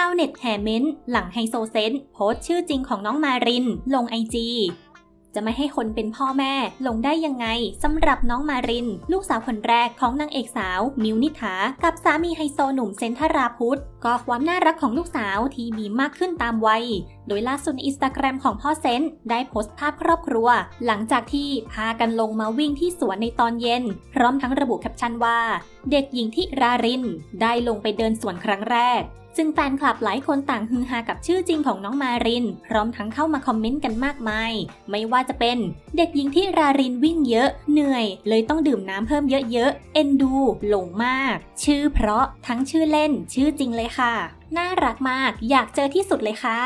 าวเน็ตแห่เม้นต์หลังไฮโซเซนโพสต์ชื่อจริงของน้องมาริน ลงไอจีจะไม่ให้คนเป็นพ่อแม่ลงได้ยังไงสำหรับน้องมาริน ลูกสาวคนแรกของนางเอกสาว มิวนิถากับสามีไฮโซหนุ่มเซนทราพุทธ ก็ความน่ารักของลูกสาวที่มีมากขึ้นตามวัย โดยล่าสุดในอินสตาแกรมของพ่อเซนได้โพสต์ภาพครอบครัว หลังจากที่พากันลงมาวิ่งที่สวนในตอนเย็น พร้อมทั้งระบุแคปชั่นว่า เด็กหญิงที่ราริน ได้ลงไปเดินสวนครั้งแรกซึ่งแฟนคลับหลายคนต่างฮือฮากับชื่อจริงของน้องมาริน พร้อมทั้งเข้ามาคอมเมนต์กันมากมาย ไม่ว่าจะเป็น เด็กหญิงที่รารินวิ่งเยอะ เหนื่อย เลยต้องดื่มน้ำเพิ่มเยอะๆ เอ็นดู หลงมาก ชื่อเพราะทั้งชื่อเล่น ชื่อจริงเลยค่ะ น่ารักมาก อยากเจอที่สุดเลยค่ะ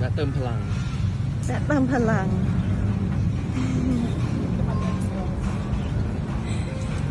และเติมพลังและเติมพลัง